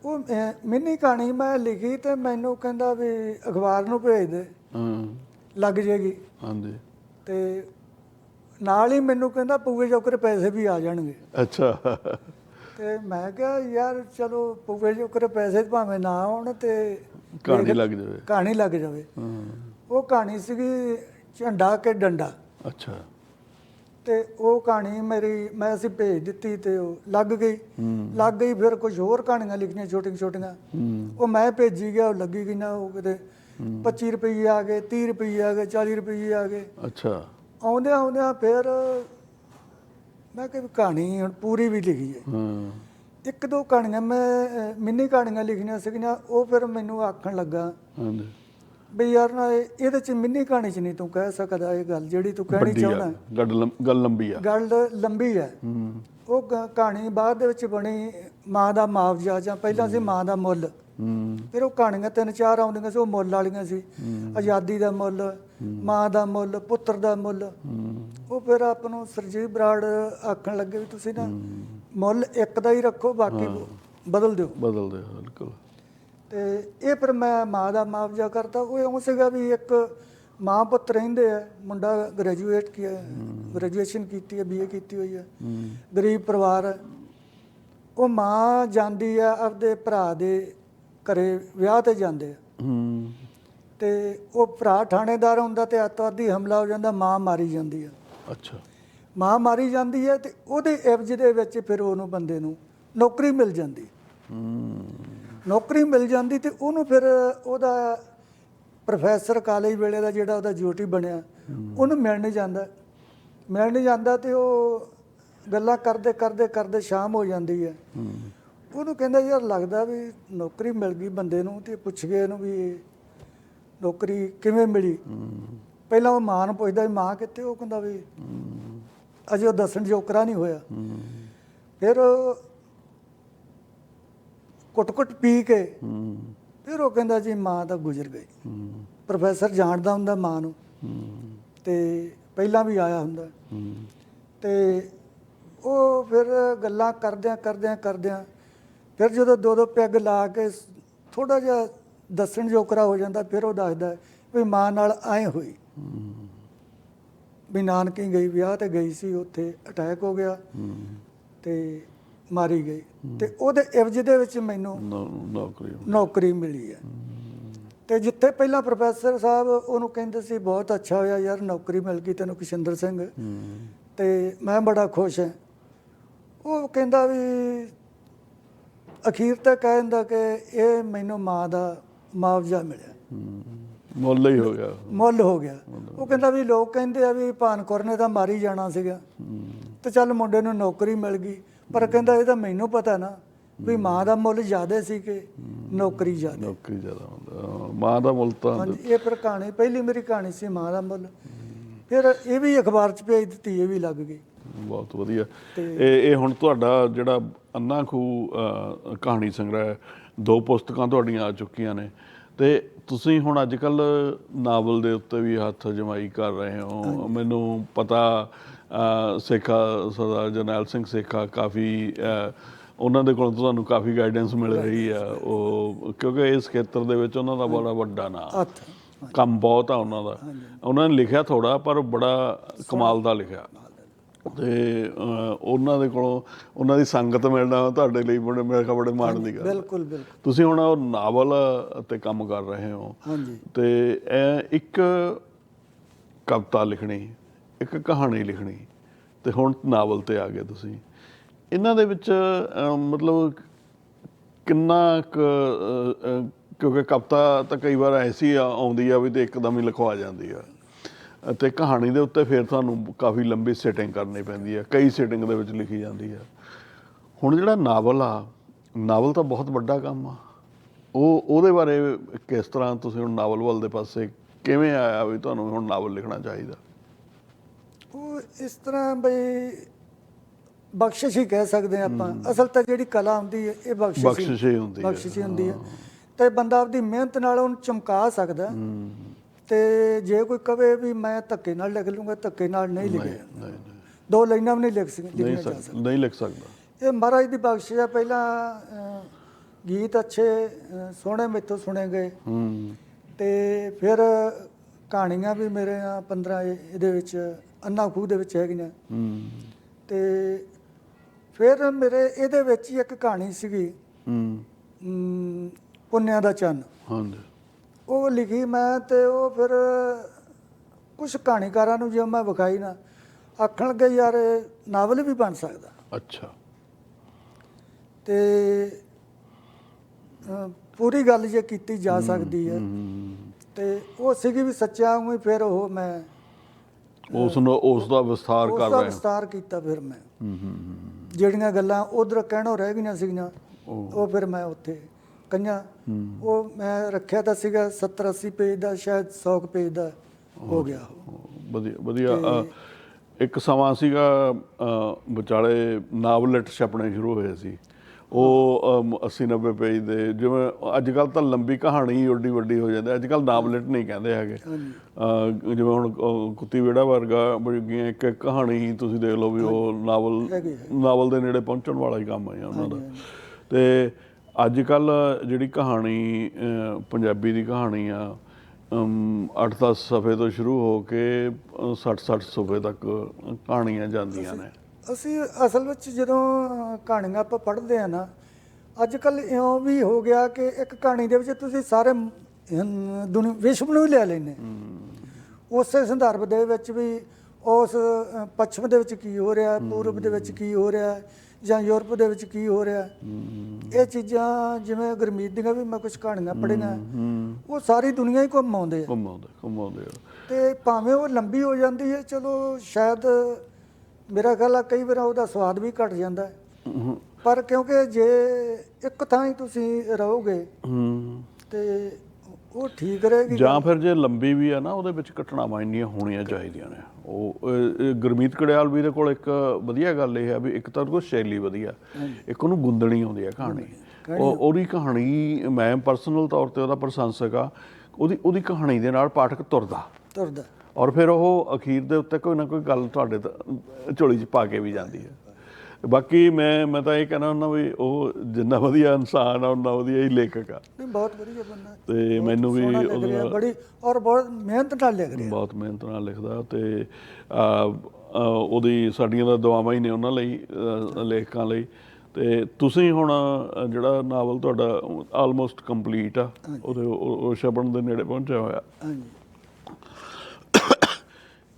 ਉਹ ਮਿੰਨੀ ਕਹਾਣੀ ਮੈਂ ਲਿਖੀ ਤੇ ਮੈਨੂੰ ਕਹਿੰਦਾ ਵੀ ਅਖਬਾਰ ਨੂੰ ਭੇਜ ਦੇ। ਹਾਂ। ਲੱਗ ਜੇਗੀ ਹਾਂਜੀ। ਤੇ ਨਾਲ ਹੀ ਮੈਨੂੰ ਕਹਿੰਦਾ ਪੂਵੇ ਜੋਕਰ ਪੈਸੇ ਵੀ ਆ ਜਾਣਗੇ। ਅੱਛਾ। ਤੇ ਮੈਂ ਕਿਹਾ ਯਾਰ ਚਲੋ ਪੂਵੇ ਜੋਕਰ ਪੈਸੇ ਭਾਵੇਂ ਨਾ ਆਉਣ ਤੇ ਕਹਾਣੀ ਲੱਗ ਜਾਵੇ। ਕਹਾਣੀ ਲੱਗ ਜਾਵੇ। ਹਾਂ। ਉਹ ਕਹਾਣੀ ਸੀਗੀ ਝੰਡਾ ਕੇ ਡੰਡਾ। ਅੱਛਾ। ਤੇ ਉਹ ਕਹਾਣੀ ਮੇਰੀ ਮੈਂ ਅਸੀਂ ਭੇਜ ਦਿੱਤੀ ਤੇ ਉਹ ਲੱਗ ਗਈ। ਲੱਗ ਗਈ ਫਿਰ ਕੁਝ ਹੋਰ ਕਹਾਣੀਆਂ ਲਿਖਣੀਆਂ ਛੋਟੀਆਂ ਛੋਟੀਆਂ ਉਹ ਮੈਂ ਭੇਜੀ ਗਿਆ ਉਹ ਲੱਗੀ ਗਈ ਨਾ ਉਹ ਕਿਤੇ। 25 ਰੁਪਏ ਆ ਗਏ 30 ਰੁਪਏ ਆ ਗਏ 40 ਰੁਪਏ ਆ ਗਏ। ਅੱਛਾ। ਆਉਂਦਿਆਂ ਆਉਂਦਿਆਂ ਫਿਰ ਮੈਂ ਕਿਹਾ ਵੀ ਕਹਾਣੀ ਹੁਣ ਪੂਰੀ ਵੀ ਲਿਖੀ ਹੈ। ਹਾਂ। ਇੱਕ ਦੋ ਕਹਾਣੀਆਂ ਮੈਂ ਮਿੰਨੀ ਕਹਾਣੀਆਂ ਲਿਖਣੀਆਂ ਸੀਗੀਆਂ ਉਹ ਫਿਰ ਮੈਨੂੰ ਆਖਣ ਲੱਗਾ ਹਾਂਜੀ। ਵੀ ਯਾਰ ਨਾ ਇਹ- ਇਹਦੇ ਚ ਮਿੰਨੀ ਕਹਾਣੀ ਚ ਨਹੀਂ ਤੂੰ ਕਹਿ ਸਕਦਾ ਇਹ ਗੱਲ ਜਿਹੜੀ ਤੂੰ ਕਹਿਣੀ ਵੱਡੀ ਆ। ਚਾਹੁੰਦਾ। ਗੱਲ ਲੰਮ- ਗੱਲ ਲੰਬੀ ਆ। ਗੱਲ ਲੰਬੀ ਹੈ ਹੂੰ। ਉਹ ਕ- ਕਹਾਣੀ ਬਾਅਦ ਦੇ ਵਿੱਚ ਬਣੀ ਮਾਂ ਦਾ ਮੁਆਵਜ਼ਾ ਜਾਂ ਪਹਿਲਾਂ ਸੀ ਮਾਂ ਦਾ ਮੁੱਲ। ਫਿਰ ਉਹ ਕਹਾਣੀਆਂ ਤਿੰਨ ਚਾਰ ਆਉਂਦੀਆਂ ਸੀ ਉਹ ਮੁੱਲ ਵਾਲੀਆਂ ਸੀ। ਆਜ਼ਾਦੀ ਦਾ ਮੁੱਲ ਮਾਂ ਦਾ ਮੁੱਲ ਪੁੱਤਰ ਦਾ ਮੁੱਲ। ਉਹ ਫਿਰ ਆਪ ਨੂੰ ਸਰਜੀਤ ਬਰਾੜ ਆਖਣ ਲੱਗੇ ਵੀ ਤੁਸੀਂ ਨਾ ਮੁੱਲ ਇੱਕ ਦਾ ਹੀ ਰੱਖੋ ਬਾਕੀ ਬਦਲ ਦਿਓ। ਬਦਲ ਦੇ ਬਿਲਕੁਲ। ਤੇ ਇਹ ਫਿਰ ਮੈਂ ਮਾਂ ਦਾ ਮੁਆਵਜ਼ਾ ਕਰਤਾ। ਉਹ ਇਉਂ ਸੀਗਾ ਵੀ ਇੱਕ ਮਾਂ ਪੁੱਤ ਰਹਿੰਦੇ ਆ ਮੁੰਡਾ ਗ੍ਰੈਜੂਏਟ ਕੀਆ ਗ੍ਰੈਜੂਏਸ਼ਨ ਕੀਤੀ ਹੈ ਬੀਏ ਕੀਤੀ ਹੋਈ ਹੈ। ਗਰੀਬ ਪਰਿਵਾਰ। ਉਹ ਮਾਂ ਜਾਂਦੀ ਆ ਆਪਦੇ ਭਰਾ ਦੇ ਘਰੇ ਵਿਆਹ ਤੇ ਜਾਂਦੇ ਆ। ਹੂੰ ਤੇ ਉਹ ਭਰਾ ਥਾਣੇਦਾਰ ਹੁੰਦਾ ਤੇ ਅੱਤਵਾਦੀ ਹਮਲਾ ਹੋ ਜਾਂਦਾ ਮਾਂ ਮਾਰੀ ਜਾਂਦੀ ਆ। ਅੱਛਾ। ਮਾਂ ਮਾਰੀ ਜਾਂਦੀ ਹੈ ਤੇ ਉਹਦੇ ਇਵਜ ਦੇ ਵਿੱਚ ਫਿਰ ਉਹਨੂੰ ਬੰਦੇ ਨੂੰ ਨੌਕਰੀ ਮਿਲ ਜਾਂਦੀ। ਹੂੰ ਨੌਕਰੀ ਮਿਲ ਜਾਂਦੀ ਤੇ ਉਹਨੂੰ ਫਿਰ ਉਹਦਾ ਪ੍ਰੋਫੈਸਰ ਕਾਲਜ ਵੇਲੇ ਦਾ ਜਿਹੜਾ ਉਹਦਾ ਡਿਊਟੀ ਬਣਿਆ ਉਹਨੂੰ ਮਿਲਣ ਜਾਂਦਾ। ਮਿਲਣ ਜਾਂਦਾ ਤੇ ਉਹ ਗੱਲਾਂ ਕਰਦੇ ਕਰਦੇ ਕਰਦੇ ਸ਼ਾਮ ਹੋ ਜਾਂਦੀ ਹੈ ਹੂੰ ਉਹਨੂੰ ਕਹਿੰਦਾ ਯਾਰ ਲੱਗਦਾ ਵੀ ਨੌਕਰੀ ਮਿਲ ਗਈ ਬੰਦੇ ਨੂੰ ਤੇ ਪੁੱਛ ਗਏ ਇਹਨੂੰ ਵੀ ਨੌਕਰੀ ਕਿਵੇਂ ਮਿਲੀ। ਪਹਿਲਾਂ ਉਹ ਮਾਂ ਨੂੰ ਪੁੱਛਦਾ ਵੀ ਮਾਂ ਕਿੱਥੇ? ਉਹ ਕਹਿੰਦਾ ਵੀ ਅਜੇ ਉਹ ਦੱਸਣ ਜੋਕਰਾ ਨਹੀਂ ਹੋਇਆ। ਫਿਰ ਕੁੱਟ-ਕੁੱਟ ਪੀ ਕੇ ਫਿਰ ਉਹ ਕਹਿੰਦਾ ਜੀ ਮਾਂ ਤਾਂ ਗੁਜ਼ਰ ਗਈ। ਪ੍ਰੋਫੈਸਰ ਜਾਣਦਾ ਹੁੰਦਾ ਮਾਂ ਨੂੰ ਤੇ ਪਹਿਲਾਂ ਵੀ ਆਇਆ ਹੁੰਦਾ। ਤੇ ਉਹ ਫਿਰ ਗੱਲਾਂ ਕਰਦਿਆਂ ਕਰਦਿਆਂ ਕਰਦਿਆਂ ਫਿਰ ਜਦੋਂ ਦੋ ਦੋ ਪੈਗ ਲਾ ਕੇ ਥੋੜਾ ਜਿਹਾ ਦੱਸਣ ਜੋਕਰਾ ਹੋ ਜਾਂਦਾ ਫਿਰ ਉਹ ਦੱਸਦਾ ਵੀ ਮਾਂ ਨਾਲ ਐ ਹੋਈ। ਵੀ ਨਾਨਕੀ ਗਈ ਵਿਆਹ ਤੇ ਗਈ ਸੀ ਉੱਥੇ ਅਟੈਕ ਹੋ ਗਿਆ ਤੇ ਮਾਰੀ ਗਈ। ਤੇ ਉਹਦੇ ਇਵਜ ਦੇ ਵਿੱਚ ਮੈਨੂੰ ਨੌਕਰੀ ਨੌਕਰੀ ਮਿਲੀ ਹੈ। ਤੇ ਜਿੱਥੇ ਪਹਿਲਾਂ ਪ੍ਰੋਫੈਸਰ ਸਾਹਿਬ ਉਹਨੂੰ ਕਹਿੰਦੇ ਸੀ ਬਹੁਤ ਅੱਛਾ ਹੋਇਆ ਯਾਰ ਨੌਕਰੀ ਮਿਲ ਗਈ ਤੈਨੂੰ ਕਿਸ਼ਿੰਦਰ ਸਿੰਘ। ਤੇ ਮੈਂ ਬੜਾ ਖੁਸ਼ ਹਾਂ। ਉਹ ਕਹਿੰਦਾ ਵੀ ਅਖੀਰ ਤੱਕ ਕਹਿੰਦਾ ਕਿ ਇਹ ਮੈਨੂੰ ਮਾਂ ਦਾ ਮੁਆਵਜ਼ਾ ਮਿਲਿਆ। ਮੁੱਲ ਹੀ ਹੋ ਗਿਆ। ਮੁੱਲ ਹੋ ਗਿਆ। ਉਹ ਕਹਿੰਦਾ ਵੀ ਲੋਕ ਕਹਿੰਦੇ ਆ ਵੀ ਭਾਨਕੌਰ ਨੇ ਤਾਂ ਮਾਰੀ ਜਾਣਾ ਸੀਗਾ। ਤੇ ਚੱਲ ਮੁੰਡੇ ਨੂੰ ਨੌਕਰੀ ਮਿਲ ਗਈ। ਪਰ ਕਹਿੰਦਾ ਇਹ ਤਾਂ ਮੈਨੂੰ ਪਤਾ ਨਾ ਵੀ ਮਾਂ ਦਾ ਮੁੱਲ ਜ਼ਿਆਦਾ ਸੀ ਕਿ ਨੌਕਰੀ ਜ਼ਿਆਦਾ। ਨੌਕਰੀ ਜ਼ਿਆਦਾ ਹੁੰਦਾ। ਮਾਂ ਦਾ ਮੁੱਲ ਤਾਂ ਇਹ ਫਿਰ ਕਹਾਣੀ ਪਹਿਲੀ ਮੇਰੀ ਕਹਾਣੀ ਸੀ ਮਾਂ ਦਾ ਮੁੱਲ। ਫਿਰ ਇਹ ਵੀ ਅਖਬਾਰ 'ਚ ਭੇਜ ਦਿੱਤੀ ਇਹ ਵੀ ਲੱਗ ਗਈ। ਬਹੁਤ ਵਧੀਆ। ਇਹ ਇਹ ਹੁਣ ਤੁਹਾਡਾ ਜਿਹੜਾ ਅੰਨਾ ਖੂ ਕਹਾਣੀ ਸੰਗ੍ਰਹਿ ਦੋ ਪੁਸਤਕਾਂ ਤੁਹਾਡੀਆਂ ਆ ਚੁੱਕੀਆਂ ਨੇ। ਤੇ ਤੁਸੀਂ ਹੁਣ ਅੱਜ ਕੱਲ ਨਾਵਲ ਦੇ ਉੱਤੇ ਵੀ ਹੱਥ ਜਮਾਈ ਕਰ ਰਹੇ ਹੋ। ਮੈਨੂੰ ਪਤਾ ਸੇਖਾ ਸਰਦਾਰ ਜਰਨੈਲ ਸਿੰਘ ਸੇਖਾ ਕਾਫੀ ਉਹਨਾਂ ਦੇ ਕੋਲੋਂ ਤੁਹਾਨੂੰ ਕਾਫੀ ਗਾਈਡੈਂਸ ਮਿਲ ਰਹੀ ਆ। ਉਹ ਕਿਉਂਕਿ ਇਸ ਖੇਤਰ ਦੇ ਵਿੱਚ ਉਹਨਾਂ ਦਾ ਬੜਾ ਵੱਡਾ ਨਾਮ ਕੰਮ ਬਹੁਤ ਆ ਉਹਨਾਂ ਦਾ। ਉਹਨਾਂ ਨੇ ਲਿਖਿਆ ਥੋੜਾ ਪਰ ਬੜਾ ਕਮਾਲ ਦਾ ਲਿਖਿਆ। ਤੇ ਉਹਨਾਂ ਦੇ ਕੋਲੋਂ ਉਹਨਾਂ ਦੀ ਸੰਗਤ ਮਿਲਣਾ ਤੁਹਾਡੇ ਲਈ ਬੜੇ ਮੇਰੇ ਖਿਆਲ ਬੜੇ ਮਾਣ ਦੀ ਗੱਲ ਹੈ। ਬਿਲਕੁਲ ਬਿਲਕੁਲ। ਤੁਸੀਂ ਹੁਣ ਉਹ ਨਾਵਲ ਤੇ ਕੰਮ ਕਰ ਰਹੇ ਹੋ। ਹਾਂਜੀ। ਤੇ ਇਹ ਇੱਕ ਕਵਿਤਾ ਲਿਖਣੀ ਇੱਕ ਕਹਾਣੀ ਲਿਖਣੀ ਤੇ ਹੁਣ ਨਾਵਲ ਤੇ ਆ ਗਏ ਤੁਸੀਂ। ਇਹਨਾਂ ਦੇ ਵਿੱਚ ਮਤਲਬ ਕਿੰਨਾ ਕਿਉਂਕਿ ਕਵਿਤਾ ਤਾਂ ਕਈ ਵਾਰ ਐਸੀ ਆਉਂਦੀ ਆ ਵੀ ਤੇ ਇੱਕਦਮ ਹੀ ਲਿਖਵਾ ਜਾਂਦੀ ਆ। ਅਤੇ ਕਹਾਣੀ ਦੇ ਉੱਤੇ ਫਿਰ ਤੁਹਾਨੂੰ ਕਾਫੀ ਲੰਬੀ ਸੈਟਿੰਗ ਕਰਨੀ ਪੈਂਦੀ ਆ ਕਈ ਸੈਟਿੰਗ ਦੇ ਵਿੱਚ ਲਿਖੀ ਜਾਂਦੀ ਆ ਹੁਣ ਜਿਹੜਾ ਨਾਵਲ ਆ ਨਾਵਲ ਤਾਂ ਬਹੁਤ ਵੱਡਾ ਕੰਮ ਆ। ਉਹ ਉਹਦੇ ਬਾਰੇ ਕਿਸ ਤਰ੍ਹਾਂ ਤੁਸੀਂ ਹੁਣ ਨਾਵਲ ਵੱਲ ਦੇ ਪਾਸੇ ਕਿਵੇਂ ਆਇਆ ਵੀ ਤੁਹਾਨੂੰ ਹੁਣ ਨਾਵਲ ਲਿਖਣਾ ਚਾਹੀਦਾ? ਉਹ ਇਸ ਤਰ੍ਹਾਂ ਬਈ ਬਖਸ਼ਿਸ਼ ਹੀ ਕਹਿ ਸਕਦੇ ਹਾਂ ਆਪਾਂ। ਅਸਲ ਤਾਂ ਜਿਹੜੀ ਕਲਾ ਹੁੰਦੀ ਹੈ ਇਹ ਬਖਸ਼ਿਸ਼ ਹੀ ਹੁੰਦੀ ਹੈ। ਬਖਸ਼ਿਸ਼ ਹੀ ਹੁੰਦੀ ਹੈ। ਤੇ ਬੰਦਾ ਆਪਦੀ ਮਿਹਨਤ ਨਾਲ ਉਹਨੂੰ ਚਮਕਾ ਸਕਦਾ। ਹੈ। ਤੇ ਜੇ ਕੋਈ ਕਵੇ ਵੀ ਮੈਂ ਧੱਕੇ ਨਾਲ ਲਿਖ ਲੂੰਗਾ ਧੱਕੇ ਨਾਲ ਨਹੀਂ ਲਿਖਿਆ। ਜਾਂਦਾ। ਨਹੀਂ ਨਹੀਂ। ਦੋ ਲਾਈਨਾਂ ਵੀ ਨਹੀਂ ਲਿਖ ਸਕ ਨਹੀਂ ਸਕ- ਨਹੀਂ ਲਿਖ ਸਕਦਾ। ਇਹ ਮਹਾਰਾਜ ਦੀ ਬਖਸ਼ਿਸ਼ ਹੈ ਪਹਿਲਾਂ ਅਹ, ਗੀਤ ਅੱਛੇ ਅਹ, ਸੋਹਣੇ ਮੇਥੋਂ ਸੁਣੇ ਗਏ। ਹੂੰ। ਤੇ ਫਿਰ ਕਹਾਣੀਆਂ ਵੀ ਮੇਰੇ ਆ 15 ਇਹ- ਇਹਦੇ ਵਿੱਚ ਅੰਨਾ ਖੂਹ ਦੇ ਵਿੱਚ ਹੈਗੀਆਂ। ਹੂੰ। ਤੇ ਫਿਰ ਮੇਰੇ ਇਹਦੇ ਵਿੱਚ ਹੀ ਇੱਕ ਕਹਾਣੀ ਸੀਗੀ। ਹੂੰ। ਅਮ, ਪੁੰਨਿਆਂ ਦਾ ਚੰਨ। ਹਾਂਜੀ। ਉਹ ਲਿਖੀ ਮੈਂ ਤੇ ਉਹ ਫਿਰ ਕੁਝ ਕਹਾਣੀਕਾਰਾਂ ਨੂੰ ਜੇ ਮੈਂ ਵਿਖਾਈ ਨਾ ਆਖਣ ਲੱਗੇ ਯਾਰ ਇਹ ਨਾਵਲ ਵੀ ਬਣ ਸਕਦਾ। ਅੱਛਾ। ਤੇ ਪੂਰੀ ਗੱਲ ਜੇ ਕੀਤੀ ਜਾ ਸਕਦੀ ਹੈ। ਤੇ ਉਹ ਸੀਗੀ ਵੀ ਸੱਚਾ ਹੀ ਫਿਰ ਉਹ ਮੈਂ ਉਸ ਨੂੰ ਉਸ ਦਾ ਵਿਸਥਾਰ ਉਸ ਕਰ ਦਾ ਰਹੇ ਹਾਂ। ਵਿਸਤਾਰ ਕੀਤਾ ਫਿਰ ਮੈਂ। ਜਿਹੜੀਆਂ ਗੱਲਾਂ ਉਧਰ ਕਹਿਣੋਂ ਰਹਿ ਗਈਆਂ ਸੀਗੀਆਂ। ਉਹ ਫਿਰ ਮੈਂ ਉੱਥੇ ਕਈਆਂ। ਉਹ ਮੈਂ ਰੱਖਿਆ ਤਾਂ ਸੀਗਾ 70 80 ਪੇਜ ਦਾ ਸ਼ਾਇਦ 100 ਕੁ ਪੇਜ ਦਾ ਹੋ ਗਿਆ। ਵਧੀਆ ਵਧੀਆ। ਇੱਕ ਸਮਾਂ ਸੀਗਾ ਵਿਚਾਲੇ ਨਾਵਲਟ ਛਪਣੇ ਸ਼ੁਰੂ ਹੋਏ ਸੀ। ਉਹ ਅਮ, 80 90 ਪੇਜ ਦੇ ਜਿਵੇਂ ਅੱਜ ਕੱਲ ਤਾਂ ਲੰਬੀ ਕਹਾਣੀ ਓਡੀ ਵੱਡੀ ਹੋ ਜਾਂਦੀ ਅੱਜ ਕੱਲ ਨਾਵਲਟ ਨਹੀਂ ਕਹਿੰਦੇ ਹੈਗੇ। ਜਿਵੇਂ ਹੁਣ ਕੁੱਤੀ ਵੇੜਾ ਵਰਗਾ ਬੜੀਆਂ ਇੱਕ ਕਹਾਣੀ ਤੁਸੀਂ ਦੇਖ ਲਓ ਵੀ ਉਹ ਨਾਵਲ। ਨਾਵਲ ਦੇ ਨੇੜੇ ਪਹੁੰਚਣ ਵਾਲਾ ਹੀ ਕੰਮ ਹੈ ਉਹਨਾਂ ਦਾ। ਤੇ ਅੱਜ ਕੱਲ ਜਿਹੜੀ ਕਹਾਣੀ ਪੰਜਾਬੀ ਦੀ ਕਹਾਣੀ ਆ 8-10 ਸਫ਼ੇ ਤੋਂ ਸ਼ੁਰੂ ਹੋ ਕੇ 60-60 ਸਫ਼ੇ ਤੱਕ ਕਹਾਣੀਆਂ ਜਾਂਦੀਆਂ ਨੇ। ਅਸੀਂ ਅਸਲ ਵਿੱਚ ਜਦੋਂ ਕਹਾਣੀਆਂ ਆਪਾਂ ਪੜ੍ਹਦੇ ਆ ਨਾ ਅੱਜ ਕੱਲ ਇਉਂ ਵੀ ਹੋ ਗਿਆ ਕਿ ਇੱਕ ਕਹਾਣੀ ਦੇ ਵਿੱਚ ਤੁਸੀਂ ਸਾਰੇ ਦੁਨੀਆ ਵਿਸ਼ਵ ਨੂੰ ਹੀ ਲੈ ਲੈਨੇ ਉਸੇ ਸੰਦਰਭ ਦੇ ਵਿੱਚ ਵੀ ਉਸ ਪੱਛਮ ਦੇ ਵਿੱਚ ਕੀ ਹੋ ਰਿਹਾ ਪੂਰਬ ਦੇ ਵਿੱਚ ਕੀ ਹੋ ਰਿਹਾ ਜਾਂ ਯੂਰਪ ਦੇ ਵਿੱਚ ਕੀ ਹੋ ਰਿਹਾ? ਇਹ ਚੀਜ਼ਾਂ ਜਿਵੇਂ ਗੁਰਮੀਤ ਦੀਆਂ ਵੀ ਮੈਂ ਕੁਝ ਕਹਾਣੀਆਂ ਪੜ੍ਹੀਆਂ। ਉਹ ਸਾਰੀ ਦੁਨੀਆ ਹੀ ਘੁੰਮਾਉਂਦੇ ਆ। ਘੁੰਮਾਉਂਦੇ ਘੁੰਮਾਉਂਦੇ ਆ। ਤੇ ਭਾਵੇਂ ਉਹ ਲੰਬੀ ਹੋ ਜਾਂਦੀ ਹੈ ਚਲੋ ਸ਼ਾਇਦ ਮੇਰਾ ਖਿਆਲ ਆ ਕਈ ਵਾਰ ਉਹਦਾ ਸਵਾਦ ਵੀ ਘਟ ਜਾਂਦਾ ਹੈ। ਪਰ ਕਿਉਂਕਿ ਜੇ ਇੱਕ ਥਾਂ ਹੀ ਤੁਸੀਂ ਰਹੋਗੇ ਤੇ ਉਹ ਠੀਕ ਰਹੇਗੀ ਜਾਂ ਫਿਰ ਜੇ ਲੰਬੀ ਵੀ ਆ ਨਾ ਉਹਦੇ ਵਿੱਚ ਘਟਨਾਵਾਂ ਇੰਨੀਆਂ ਹੋਣੀਆਂ ਚਾਹੀਦੀਆਂ ਨੇ। ਉਹ ਗੁਰਮੀਤ ਕੜਿਆਲ ਵੀ ਦੇ ਕੋਲ ਇੱਕ ਵਧੀਆ ਗੱਲ ਇਹ ਹੈ ਵੀ ਇੱਕ ਤਾਂ ਕੋਲ ਸ਼ੈਲੀ ਵਧੀਆ ਇੱਕ ਉਹਨੂੰ ਗੁੰਦਣੀ ਆਉਂਦੀ ਹੈ ਕਹਾਣੀ। ਉਹ ਉਹਦੀ ਕਹਾਣੀ ਮੈਂ ਪਰਸਨਲ ਤੌਰ ਤੇ ਉਹਦਾ ਪ੍ਰਸ਼ੰਸਕ ਆ ਉਹਦੀ ਉਹਦੀ ਕਹਾਣੀ ਦੇ ਨਾਲ ਪਾਠਕ ਤੁਰਦਾ। ਤੁਰਦਾ। ਔਰ ਫਿਰ ਉਹ ਅਖੀਰ ਦੇ ਉੱਤੇ ਕੋਈ ਨਾ ਕੋਈ ਗੱਲ ਤੁਹਾਡੇ ਝੋਲੀ 'ਚ ਪਾ ਕੇ ਵੀ ਜਾਂਦੀ ਹੈ ਬਾਕੀ ਮੈਂ ਮੈਂ ਤਾਂ ਇਹ ਕਹਿਣਾ ਹੁੰਦਾ ਵੀ ਉਹ ਜਿੰਨਾ ਵਧੀਆ ਇਨਸਾਨ ਆ ਉਹਨਾਂ ਵਧੀਆ ਹੀ ਲੇਖਕ ਆ। ਨਹੀਂ ਬਹੁਤ ਵਧੀਆ ਬੰਦਾ ਤੇ ਮੈਨੂੰ ਵੀ ਉਹਦਾ ਬੜੀ ਔਰ ਬਹੁਤ ਮਿਹਨਤ ਨਾਲ ਲਿਖ ਰਿਹਾ। ਬਹੁਤ ਮਿਹਨਤ ਨਾਲ ਲਿਖਦਾ ਤੇ ਉਹਦੀ ਸਾਡੀਆਂ ਤਾਂ ਦੁਆਵਾਂ ਹੀ ਨੇ ਉਹਨਾਂ ਲਈ ਲੇਖਕਾਂ ਲਈ। ਤੇ ਤੁਸੀਂ ਹੁਣ ਜਿਹੜਾ ਨਾਵਲ ਤੁਹਾਡਾ ਆਲਮੋਸਟ ਕੰਪਲੀਟ ਆ ਉਹਦੇ ਉਹ ਉਹ ਛਪਣ ਦੇ ਨੇੜੇ ਪਹੁੰਚਿਆ ਹੋਇਆ। ਹਾਂਜੀ।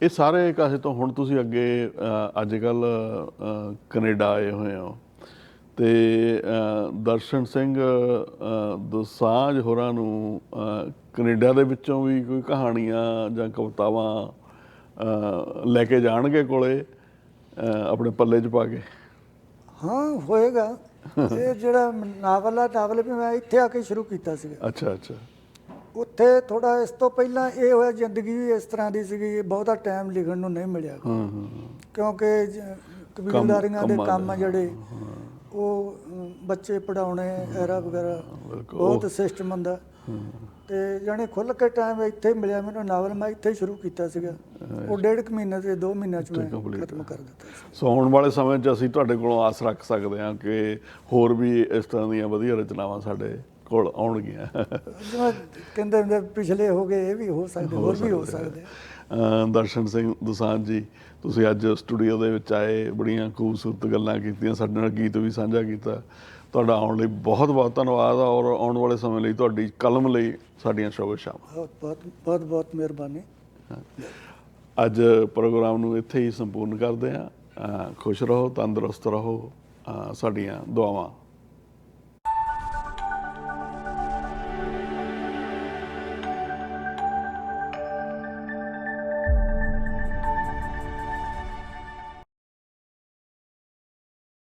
ਇਹ ਸਾਰੇ ਕਾਸੇ ਤੋਂ ਹੁਣ ਤੁਸੀਂ ਅੱਗੇ ਅੱਜ ਕੱਲ ਕੈਨੇਡਾ ਆਏ ਹੋਏ ਹੋ। ਤੇ ਦਰਸ਼ਨ ਸਿੰਘ ਦੋਸਾਂਝ ਹੋਰਾਂ ਨੂੰ ਕੈਨੇਡਾ ਦੇ ਵਿੱਚੋਂ ਵੀ ਕੋਈ ਕਹਾਣੀਆਂ ਜਾਂ ਕਵਿਤਾਵਾਂ ਲੈ ਕੇ ਜਾਣਗੇ ਕੋਲੇ ਆਪਣੇ ਪੱਲੇ 'ਚ ਪਾ ਕੇ? ਹਾਂ ਹੋਏਗਾ। ਇਹ ਜਿਹੜਾ ਨਾਵਲ ਆ ਨਾਵਲ ਵੀ ਮੈਂ ਇੱਥੇ ਆ ਕੇ ਸ਼ੁਰੂ ਕੀਤਾ ਸੀਗਾ। ਅੱਛਾ ਅੱਛਾ। ਉੱਥੇ ਥੋੜਾ ਇਸ ਤੋਂ ਪਹਿਲਾਂ ਇਹ ਹੋਇਆ ਜ਼ਿੰਦਗੀ ਵੀ ਇਸ ਤਰ੍ਹਾਂ ਦੀ ਸੀਗੀ ਬਹੁਤਾ ਟਾਈਮ ਲਿਖਣ ਨੂੰ ਨਹੀਂ ਮਿਲਿਆ। ਹਾਂ ਹਾਂ ਕਿਉਂਕਿ ਕਬੀਲਦਾਰੀਆਂ ਦੇ ਕੰਮਾਂ ਜਿਹੜੇ ਉਹ ਬੱਚੇ ਪੜਾਉਣੇ ਐਰਾ ਵਗੈਰਾ। ਬਹੁਤ ਸਿਸਟਮ ਹੁੰਦਾ। ਤੇ ਜਾਣੇ ਖੁੱਲ ਕੇ ਟਾਈਮ ਇੱਥੇ ਮਿਲਿਆ ਮੈਨੂੰ ਨਾਵਲ ਮੈਂ ਇੱਥੇ ਸ਼ੁਰੂ ਕੀਤਾ ਸੀਗਾ। ਉਹ ਡੇਢ ਕੁ ਮਹੀਨੇ ਤੇ 2 ਮਹੀਨਿਆਂ ਚ ਮੈਂ ਖਤਮ ਕਰ ਦਿੱਤਾ ਸੀ। ਸੋ ਆਉਣ ਵਾਲੇ ਸਮੇਂ 'ਚ ਅਸੀਂ ਤੁਹਾਡੇ ਕੋਲੋਂ ਆਸ ਰੱਖ ਸਕਦੇ ਹਾਂ ਕਿ ਹੋਰ ਵੀ ਇਸ ਤਰ੍ਹਾਂ ਦੀਆਂ ਵਧੀਆ ਰਚਨਾਵਾਂ ਸਾਡੇ ਕੋਲ ਆਉਣਗੀਆਂ। ਜਿਵੇਂ ਕਹਿੰਦੇ ਹੁੰਦੇ ਪਿਛਲੇ ਹੋ ਗਏ ਇਹ ਵੀ ਹੋ ਸਕਦੇ ਹੋਰ ਵੀ ਹੋ ਸਕਦੇ ਦਰਸ਼ਨ ਸਿੰਘ ਦੁਸਾਂਝ ਜੀ ਤੁਸੀਂ ਅੱਜ ਸਟੂਡੀਓ ਦੇ ਵਿੱਚ ਆਏ ਬੜੀਆਂ ਖੂਬਸੂਰਤ ਗੱਲਾਂ ਕੀਤੀਆਂ ਸਾਡੇ ਨਾਲ ਗੀਤ ਵੀ ਸਾਂਝਾ ਕੀਤਾ। ਤੁਹਾਡਾ ਆਉਣ ਲਈ ਬਹੁਤ ਬਹੁਤ ਧੰਨਵਾਦ ਔਰ ਆਉਣ ਵਾਲੇ ਸਮੇਂ ਲਈ ਤੁਹਾਡੀ ਕਲਮ ਲਈ ਸਾਡੀਆਂ ਸ਼ੁਭੇच्छਾਵਾਂ ਬਹੁਤ ਬਹੁਤ ਬਹੁਤ ਬਹੁਤ ਮਿਹਰਬਾਨੀ। ਅੱਜ ਪ੍ਰੋਗਰਾਮ ਨੂੰ ਇੱਥੇ ਹੀ ਸੰਪੂਰਨ ਕਰਦੇ ਹਾਂ। ਖੁਸ਼ ਰਹੋ ਤੰਦਰੁਸਤ ਰਹੋ। ਸਾਡੀਆਂ ਦੁਆਵਾਂ।